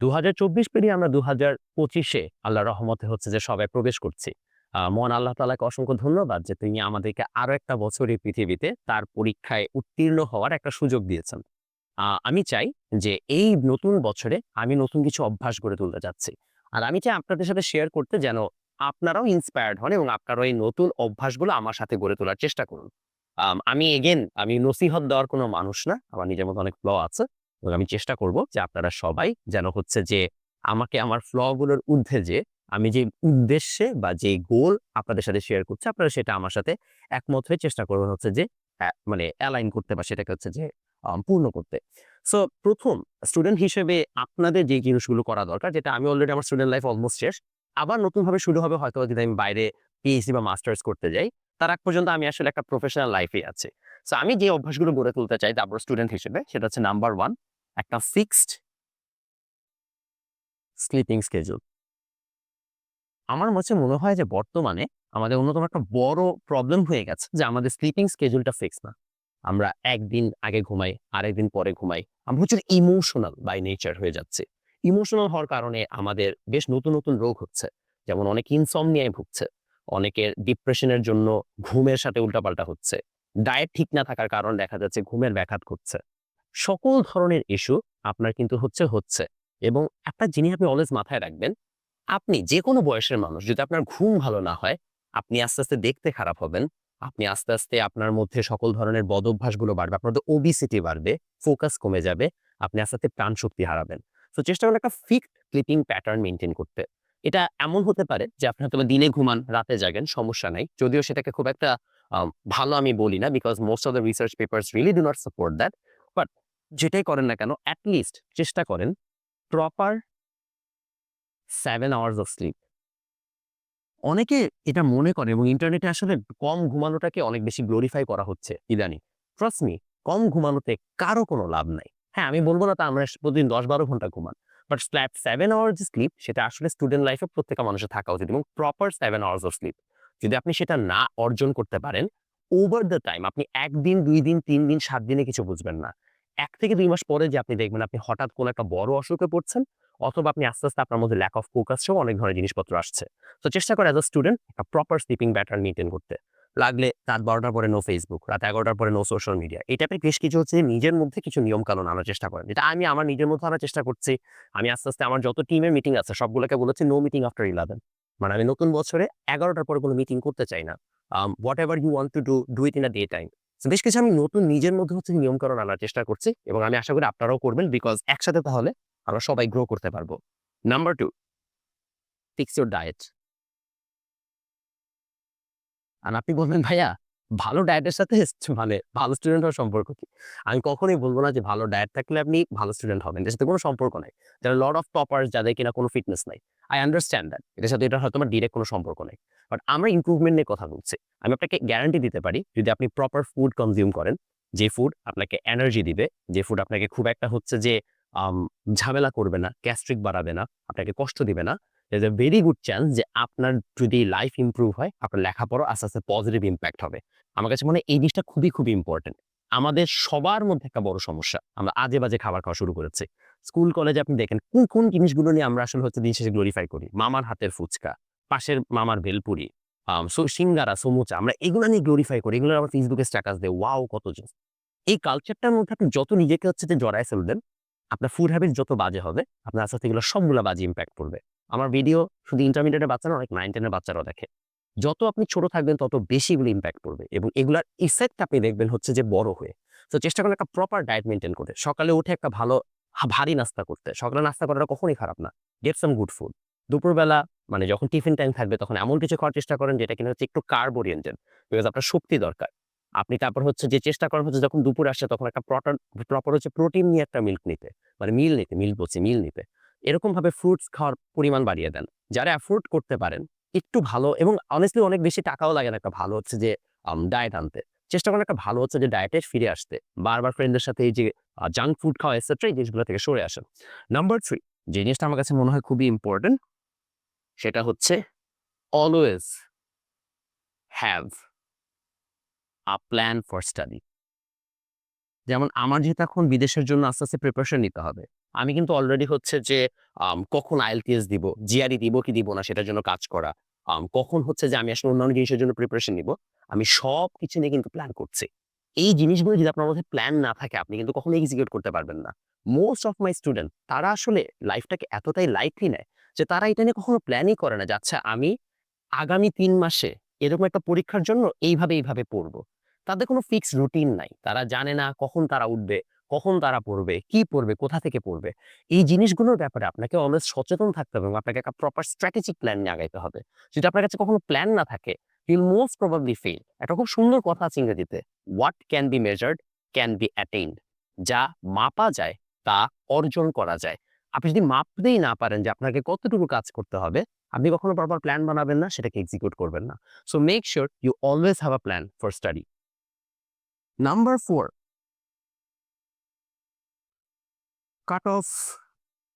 দু হাজার চব্বিশ পেরিয়ে আমরা দু হাজার পঁচিশে আল্লাহ রহমতে হচ্ছে যে সবাই প্রবেশ করছি। মহান আল্লাহ তালাকে অসংখ্য ধন্যবাদ যে তিনি আমাদেরকে আরও একটা বছর এই পৃথিবীতে তার পরীক্ষায় উত্তীর্ণ হওয়ার একটা সুযোগ দিয়েছেন। আমি চাই যে এই নতুন বছরে আমি নতুন কিছু অভ্যাস গড়ে তুলতে যাচ্ছি। আর আমি চাই আপনাদের সাথে শেয়ার করতে যেন আপনারাও ইন্সপায়ার্ড হন এবং আপনারাও এই নতুন অভ্যাসগুলো আমার সাথে গড়ে তোলার চেষ্টা করুন। আমি এগেন আমি নসিহত দেওয়ার কোনো মানুষ না, আমার নিজের মতো অনেক ফ্ল আছে। এবং আমি চেষ্টা করব যে আপনারা সবাই যেন হচ্ছে যে আমাকে আমার ফ্লগুলোর ঊর্ধ্বে যে আমি যে উদ্দেশ্যে বা যে গোল আপনাদের সাথে শেয়ার করছি, আপনারা সেটা আমার সাথে একমত হয়ে চেষ্টা করবেন হচ্ছে যে মানে অ্যালাইন করতে বা সেটাকে হচ্ছে যে পূর্ণ করতে। সো প্রথম স্টুডেন্ট হিসেবে আপনাদের যে জিনিসগুলো করা দরকার, যেটা আমি অলরেডি আমার স্টুডেন্ট লাইফ অলমোস্ট শেষ, আবার নতুনভাবে শুরু হবে হয়তো যদি আমি বাইরে পিএইচডি বা মাস্টার্স করতে যাই, তার আগ পর্যন্ত আমি আসলে একটা প্রফেশনাল লাইফে আছি। সো আমি যে অভ্যাসগুলো গড়ে তুলতে চাই তারপর স্টুডেন্ট হিসেবে, সেটা হচ্ছে নাম্বার ওয়ান একটা ফিক্সড স্লিপিং স্কেজুল। আমার কাছে মনে হয় যে বর্তমানে আমাদের অন্যতম একটা বড় প্রবলেম হয়ে গেছে যে আমাদের স্লিপিং স্কেজুলটা ফিক্স না। আমরা একদিন আগে ঘুমাই, আরেকদিন পরে ঘুমাই। আমরা হচ্ছে ইমোশনাল বাই নেচার হয়ে যাচ্ছে। ইমোশনাল হওয়ার কারণে আমাদের বেশ নতুন নতুন রোগ হচ্ছে। যেমন অনেক ইনসমনিয়ায় ভুগছে, অনেকের ডিপ্রেশনের জন্য ঘুমের সাথে উল্টাপাল্টা হচ্ছে। ডায়েট ঠিক না থাকার কারণ দেখা যাচ্ছে ঘুমের ব্যাঘাত ঘটছে। সকল ধরনের ইস্যু আপনার কিন্তু হচ্ছে হচ্ছে। এবং একটা জিনিস আপনি অলওয়েজ মাথায় রাখবেন, আপনি যে কোনো বয়সের মানুষ, যদি আপনার ঘুম ভালো না হয়, আপনি আস্তে আস্তে দেখতে খারাপ হবেন। আপনি আস্তে আস্তে আপনার মধ্যে সকল ধরনের বদ অভ্যাসগুলো বাড়বে, আপনার ওবিসিটি বাড়বে ফোকাস কমে যাবে, আপনি আস্তে আস্তে প্রাণ শক্তি হারাবেন। তো চেষ্টা করুন একটা ফিক্সড স্লিপিং প্যাটার্ন মেনটেন করতে। এটা এমন হতে পারে যে আপনি হয়তো দিনে ঘুমান, রাতে জাগেন, সমস্যা নাই। যদিও সেটাকে খুব একটা ভালো আমি বলি না because most of the research papers really do not support that but যেটাই করেন না কেন অ্যাটলিস্ট চেষ্টা করেন proper seven hours of sleep অনেকে এটা মনে করে এবং ইন্টারনেটে আসলে কম ঘুমানোটাকে অনেক বেশি গ্লোরিফাই করা হচ্ছে, ইদানিং। ট্রাস্ট মি কম ঘুমানোতে কারও কোনো লাভ নাই। হ্যাঁ আমি বলব না তা আমরা প্রতিদিন দশ বারো ঘণ্টা ঘুমান but slap seven hours sleep সেটা আসলে স্টুডেন্ট লাইফে প্রত্যেকটা মানুষের থাকা উচিত এবং proper seven hours of sleep যদি আপনি সেটা না অর্জন করতে পারেন ওভার দ্য টাইম আপনি একদিন, দুই দিন, তিন দিন, সাত দিনে কিছু বুঝবেন না। এক থেকে দুই মাস পরে যে আপনি দেখবেন আপনি হঠাৎ কোনো একটা বড় অসুখে পড়ছেন অথবা আপনি আস্তে আস্তে আপনার মধ্যে ল্যাক অফ ফোকাস সহ অনেক ধরনের জিনিসপত্র আসছে। তো চেষ্টা করে অ্যাজ আ স্টুডেন্ট একটা প্রপার স্লিপিং প্যাটার্ন মেনটেন করতে। লাগলে রাত বারোটার পরে নো ফেসবুক রাত এগারোটার পরে নো সোশ্যাল মিডিয়া এই টাইপের বেশ কিছু হচ্ছে নিজের মধ্যে কিছু নিয়ম কানুন আনার চেষ্টা করেন। যেটা আমি আমার নিজের মধ্যে আনার চেষ্টা করছি। আমি আস্তে আস্তে আমার যত টিমের মিটিং আছে সবগুলোকে বলেছি নো মিটিং আফটার ইলেভেন মানে আমি নতুন বছরে এগারোটার পরে কোনো মিটিং করতে চাই না। Whatever you want to do do it in a day time বেশ কিছু আমি নতুন নিজের মধ্যে হচ্ছে নিয়মকরণ আনার চেষ্টা করছি এবং আমি আশা করি আপনারাও করবেন বিকজ একসাথে তাহলে আমরা সবাই গ্রো করতে পারব। Number two fix your diet আর আপনি বলবেন, ভাইয়া ভালো ডায়েটের সাথে মানে ভালো স্টুডেন্ট হওয়ার সম্পর্ক কি? আমি কখনোই বলব না যে ভালো ডায়েট থাকলে আপনি ভালো স্টুডেন্ট হবেন। এর সাথে কোনো সম্পর্ক নাই। যারা লড অফ টপার্স যাদের কিনা কোনো ফিটনেস নাই। আই আন্ডারস্ট্যান্ড দ্যাট এটার সাথে এটা হয়তো আমার ডিরেক্ট কোনো সম্পর্ক নেই। বাট আমরা ইম্প্রুভমেন্ট নিয়ে কথা বলছি। আমি আপনাকে গ্যারান্টি দিতে পারি, যদি আপনি প্রপার ফুড কনজিউম করেন, যে ফুড আপনাকে এনার্জি দিবে, যে ফুড আপনাকে খুব একটা হচ্ছে যে ঝামেলা করবে না গ্যাস্ট্রিক বাড়াবে না, আপনাকে কষ্ট দিবে না as a very good chance যে আপনার যদি লাইফ ইমপ্রুভ হয়, আপনার লেখাপড়া আস্তে আস্তে পজিটিভ ইম্প্যাক্ট হবে। আমার কাছে মনে হয় এই জিনিসটা খুবই খুবই ইম্পর্টেন্ট আমাদের সবার মধ্যে একটা বড় সমস্যা। আমরা আজে বাজে খাবার খাওয়া শুরু করেছি। স্কুল কলেজে আপনি দেখেন, কোন কোন জিনিসগুলো নিয়ে আমরা আসলে হচ্ছে দিন শেষে গ্লোরিফাই করি? মামার হাতের ফুচকা, পাশের মামার ভেলপুরি সিঙ্গারা, সমুচা, আমরা এগুলো নিয়ে গ্লোরিফাই করি। এগুলো আবার ফেসবুকে স্ট্যাটাস দেয় ওয়াও কত এই কালচারটার মধ্যে আপনি যত নিজেকে হচ্ছে যে জড়ায় ফেলবেন আপনার ফুড হ্যাবিট যত বাজে হবে, আপনার আস্তে আস্তে এগুলো সবগুলো বাজে ইম্প্যাক্ট করবে। আমার ভিডিও শুধু ইন্টারমিডিয়েটের বাচ্চারা অনেক নাইন টেনের বাচ্চারাও দেখে। যত আপনি ছোট থাকবেন, তত বেশি এগুলো ইম্প্যাক্ট করবে এবং এগুলার ইফেক্ট আপনি দেখবেন হচ্ছে যে বড় হয়ে। তো চেষ্টা করুন একটা প্রপার ডায়েট মেনটেন করে সকালে উঠে একটা ভালো ভারী নাস্তা করতে। সকালে নাস্তা করাটা কখনোই খারাপ না। গেট সাম গুড ফুড দুপুরবেলা মানে যখন টিফিন টাইম থাকবে, তখন এমন কিছু খাওয়ার চেষ্টা করেন যেটা কিনা হচ্ছে একটু কার্ব ওরিয়েন্টেড বিকজ আপনার শক্তি দরকার। আপনি তারপর হচ্ছে যে চেষ্টা করেন হচ্ছে যখন দুপুর আসে তখন একটা প্রপার প্রপার হচ্ছে প্রোটিন নিয়ে একটা মিল্ক নিতে। মানে মিল নিতে মিল বলছি মিল নিতে। এরকম ভাবে ফ্রুটস খাওয়ার পরিমাণ বাড়িয়ে দেন। যারা অ্যাফোর্ড করতে পারেন, একটু ভালো এবং অনেস্টলি অনেক বেশি টাকাও লাগে না একটা ভালো হচ্ছে যে ডায়েট আনতে। চেষ্টা করেন একটা ভালো হচ্ছে যে ডায়েটে ফিরে আসতে। বারবার ফ্রেন্ডদের সাথে এই যে জাঙ্ক ফুড খাওয়া এসেট্রা এই জিনিসগুলো থেকে সরে আসেন। নাম্বার থ্রি যে জিনিসটা আমার কাছে মনে হয় খুবই ইম্পর্টেন্ট সেটা হচ্ছে always have a plan for study যেমন আমার যেহেতু এখন বিদেশের জন্য আস্তে আস্তে প্রিপারেশন নিতে হবে, আমি কিন্তু অলরেডি হচ্ছে যে কখন আইএলটিএস দিব জিআরই দিব কি দিব না সেটার জন্য কাজ করা কখন হচ্ছে যে আমি আসলে অন্যান্য জিনিসের জন্য প্রিপারেশন নিব, আমি সব কিছু নিয়ে কিন্তু প্ল্যান করছি। এই জিনিসগুলো যদি আপনার মধ্যে প্ল্যান না থাকে, আপনি কিন্তু কখনো এক্সিকিউট করতে পারবেন না। মোস্ট অফ মাই স্টুডেন্ট তারা আসলে লাইফটাকে এতটাই লাইটলি নেয় যে তারা এটা নিয়ে কখনো প্ল্যানই করে না যে আচ্ছা আমি আগামী তিন মাসে এরকম একটা পরীক্ষার জন্য এইভাবে এইভাবে পড়ব। তাদের কোনো ফিক্স রুটিন নাই। তারা জানে না কখন তারা উঠবে, কখন তারা পড়বে, কি পড়বে, কোথা থেকে পড়বে। এই জিনিসগুলোর ব্যাপারে আপনাকে অলওয়েজ সচেতন থাকতে হবে এবং আপনাকে একটা প্রপার স্ট্র্যাটেজিক প্ল্যান নিয়ে আগাইতে হবে। যদি আপনার কাছে কখনো প্ল্যান না থাকে ইউল মোস্ট প্রবাবলি ফেল একটা খুব সুন্দর কথা আছে ইংরেজিতে what can be measured can be attained যা মাপা যায়, তা অর্জন করা যায়। আপনি যদি মাপতেই না পারেন যে আপনাকে কতটুকু কাজ করতে হবে, আপনি কখনো প্রপার প্ল্যান বানাবেন না, সেটাকে এক্সিকিউট করবেন না। So make sure you always have a plan for study number four cut off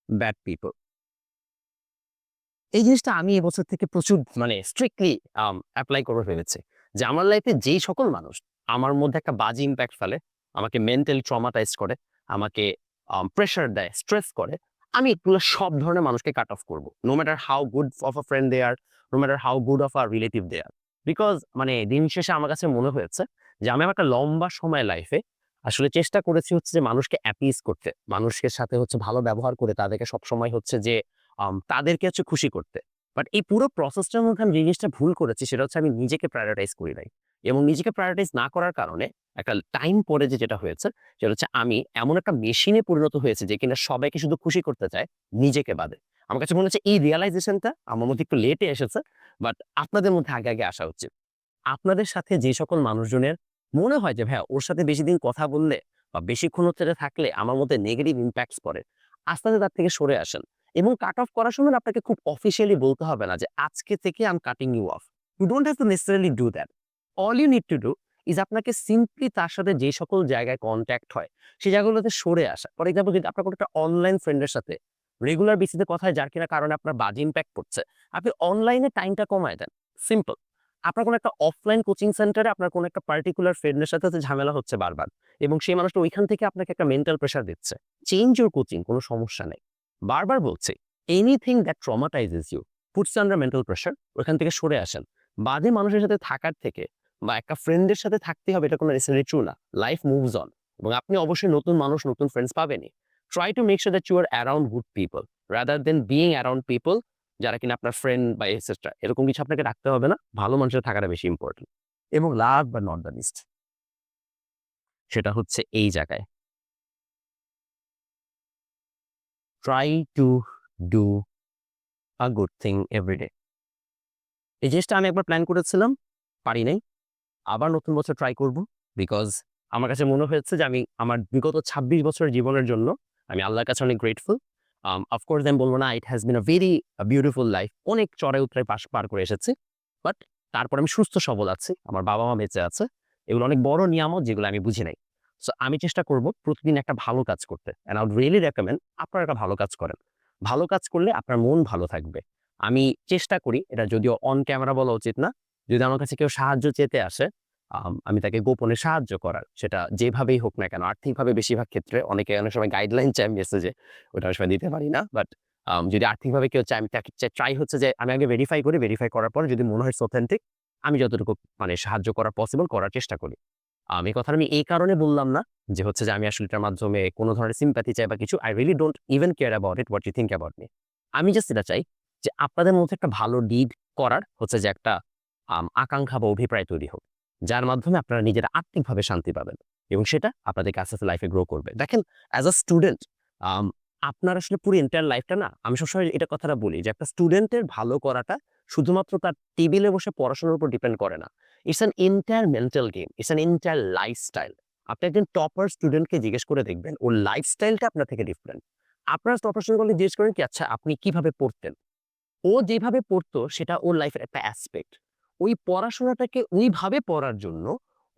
bad people এই জিনিসটা আমি এবছর থেকে প্রচুর মানে স্ট্রিক্টলি অ্যাপ্লাই করব ভেবেছি। যে আমার লাইফে যেই সকল মানুষ, আমার মধ্যে একটা বাজে ইম্প্যাক্ট ফেলে, আমাকে মেন্টালি ট্রমাটাইজ করে, আমাকে প্রেশার দেয় স্ট্রেস করে, আমি এগুলো সব ধরনের মানুষকে কাট অফ করব। No matter how good of a friend they are no matter how good of a relative they are because মানে দিন শেষে আমার কাছে মনে হয়েছে যে আমি আমার একটা লম্বা সময় লাইফে আসলে চেষ্টা করেছি হচ্ছে যে মানুষকে অ্যাপিস করতে। মানুষের সাথে হচ্ছে ভালো ব্যবহার করে তাদেরকে সবসময় হচ্ছে যে তাদেরকে হচ্ছে খুশি করতে। বাট এই পুরো প্রসেসটার মধ্যে আমি জিনিসটা ভুল করেছি সেটা হচ্ছে আমি নিজেকে প্রায়োরিটাইজ করি নাই। এবং নিজেকে প্রায়োরিটাইজ না করার কারণে একটা টাইম পরে যে যেটা হয়েছে, সেটা হচ্ছে আমি এমন একটা মেশিনে পরিণত হয়েছে যে কিনা সবাইকে শুধু খুশি করতে চায়, নিজেকে বাদে। আমার কাছে মনে হচ্ছে এই রিয়ালাইজেশনটা আমার মধ্যে একটু লেটে এসেছে বাট আপনাদের মধ্যে আগে আগে আসা উচিত। আপনাদের সাথে যে সকল মানুষজনের মনে হয় যে, ভাইয়া, ওর সাথে বেশি দিন কথা বললে বা বেশিক্ষণ হচ্ছে থাকলে আমার মধ্যে নেগেটিভ ইম্প্যাক্টস পড়ে। আস্তে আস্তে তার থেকে সরে আসেন। এবং কাট অফ করার সময় আপনাকে খুব অফিসিয়ালি বলতে হবে না যে, আজকে থেকে I'm cutting you off you don't have to necessarily do that all you need to do is আপনাকে সিম্পলি তার সাথে যে সকল জায়গায় কন্ট্যাক্ট হয় সেই জায়গাগুলোতে সরে আসা। ফর এক্সাম্পল যদি আপনার কোনো একটা অনলাইন ফ্রেন্ডের সাথে রেগুলার বেসিসে কথা হয়, যার কিনা কারণে আপনার বাজে ইম্প্যাক্ট পড়ছে, আপনি অনলাইনে টাইমটা কমায় দেন। সিম্পল আপনার কোনো একটা অফলাইন কোচিং সেন্টারে আপনার কোনো একটা পার্টিকুলার ফ্রেন্ডের সাথে ঝামেলা হচ্ছে বারবার এবং সেই মানুষটা ওইখান থেকে আপনাকে একটা মেন্টাল প্রেশার দিচ্ছে। চেঞ্জ ইউর কোচিং কোনো সমস্যা নেই। বারবার বলছে anything that traumatises you puts under mental pressure ওইখান থেকে সরে আসেন। বাদে মানুষের সাথে থাকার থেকে বা একটা ফ্রেন্ডের সাথে থাকতে হবে এটা কোনো নেসেসারি ট্রু না। লাইফ মুভস অন এবং আপনি অবশ্যই নতুন মানুষ, নতুন friends পাবেনই। Try to make sure that you are around good people rather than being around people যারা কিনা আপনার ফ্রেন্ড বা এসেস্ট্রা এরকম কিছু আপনাকে রাখতে হবে না। ভালো মানুষের থাকাটা বেশি ইম্পর্টেন্ট এবং লাভ বা নট দ্য লিস্ট সেটা হচ্ছে এই জায়গায়। Try to do a good thing every day এই জিনিসটা আমি একবার প্ল্যান করেছিলাম, পারি নাই। আবার নতুন বছর ট্রাই করব বিকজ আমার কাছে মনে হয়েছে যে আমি, আমার বিগত ছাব্বিশ বছরের জীবনের জন্য আমি আল্লাহর কাছে অনেক গ্রেটফুল অফকোর্স আমি বলব না it has been a very beautiful life অনেক চড়াই উত্তরায় পাশ পার করে এসেছি। বাট তারপর আমি সুস্থ, সবল আছি। আমার বাবা মা বেঁচে আছে। এগুলো অনেক বড় নিয়ামত যেগুলো আমি বুঝি নাই। সো আমি চেষ্টা করব প্রতিদিন একটা ভালো কাজ করতে। অ্যান্ড আউট রিয়েলি রেকমেন্ড আপনারা একটা ভালো কাজ করেন। ভালো কাজ করলে আপনার মন ভালো থাকবে। আমি চেষ্টা করি, এটা যদিও অন ক্যামেরা বলা উচিত না। যদি আমার কাছে কেউ সাহায্য চেতে আসে আম, তাকে গোপনে সাহায্য করার সেটা যেভাবেই হোক না কেন আর্থিকভাবে বেশিরভাগ ক্ষেত্রে অনেকে অনেক সময় গাইডলাইন চাই মেসেজে ওটা আমি সময় দিতে পারি না বাট যদি আর্থিকভাবে কেউ চাই আমি তাকে ট্রাই হচ্ছে যে আমি আগে ভেরিফাই করি ভেরিফাই করার পর যদি মনে হয় অথেন্টিক আমি যতটুকু মানে সাহায্য করা পসিবল করার চেষ্টা করি। আমি কথা আমি এই কারণে বললাম না যে হচ্ছে যে আমি আসলে এটার মাধ্যমে কোনো ধরনের সিম্প্যাথি চাই বা কিছু I really don't even care about it what you think about me আমি জাস্ট এটা চাই যে আপনাদের মধ্যে একটা ভালো ডিড করার হচ্ছে যে একটা আকাঙ্ক্ষা বা অভিপ্রায় তৈরি হোক। যার মাধ্যমে আপনারা নিজেরা আর্থিকভাবে শান্তি পাবেন এবং সেটা আপনাদেরকে আস্তে আস্তে লাইফে গ্রো করবে। দেখেন অ্যাজ আ স্টুডেন্ট আপনার আসলে পুরো এন্টায়ার লাইফটা না, আমি সবসময় এটা কথাটা বলি যে একটা স্টুডেন্টের ভালো করাটা শুধুমাত্র তার টেবিলে বসে পড়াশোনার উপর ডিপেন্ড করে না। It's an entire mental game it's an entire lifestyle আপনি একজন টপার স্টুডেন্টকে জিজ্ঞেস করে দেখবেন, ওর লাইফস্টাইলটা আপনার থেকে ডিফারেন্ট আপনার টপার স্টুডেন্টকে জিজ্ঞেস করেন কি আচ্ছা আপনি কীভাবে পড়তেন? ও যেভাবে পড়তো, সেটা ওর লাইফের একটা অ্যাসপেক্ট ওই পড়াশোনাটাকে ওইভাবে পড়ার জন্য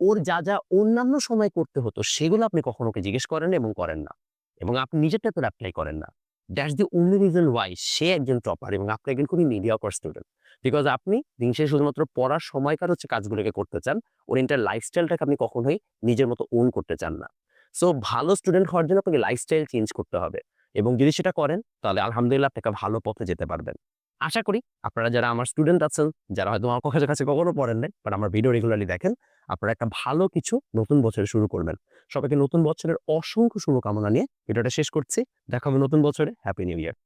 ওর যা যা অন্যান্য সময় করতে হতো সেগুলো আপনি কখনো ওকে জিজ্ঞেস করেন এবং করেন না। এবং আপনি নিজেরটা তো অ্যাপ্লাই করেন না। That's the only reason why say একজন টপার এবং আপনি একজন খুবই মিডিয়াকর স্টুডেন্ট বিকজ আপনি দিন শেষে শুধুমাত্র পড়ার সময়কার হচ্ছে কাজগুলোকে করতে চান, ওর ইন্টার লাইফস্টাইলটাকে আপনি কখনোই নিজের মতো ওন করতে চান না। সো ভালো স্টুডেন্ট হওয়ার জন্য আপনাকে লাইফস্টাইল চেঞ্জ করতে হবে। এবং যদি সেটা করেন, তাহলে আলহামদুলিল্লাহ আপনি একটা ভালো পথে যেতে পারবেন। আশা করি আপনারা যারা আমার স্টুডেন্ট আছেন, যারা হয়তো আমার কাছে কাছে কখনো পড়েন নাই বাট আমার ভিডিও রেগুলারলি দেখেন, আপনারা একটা ভালো কিছু নতুন বছরে শুরু করবেন। সবাইকে নতুন বছরের অসংখ্য শুভকামনা নিয়ে ভিডিওটা শেষ করছি। দেখা হবে নতুন বছরে। Happy new year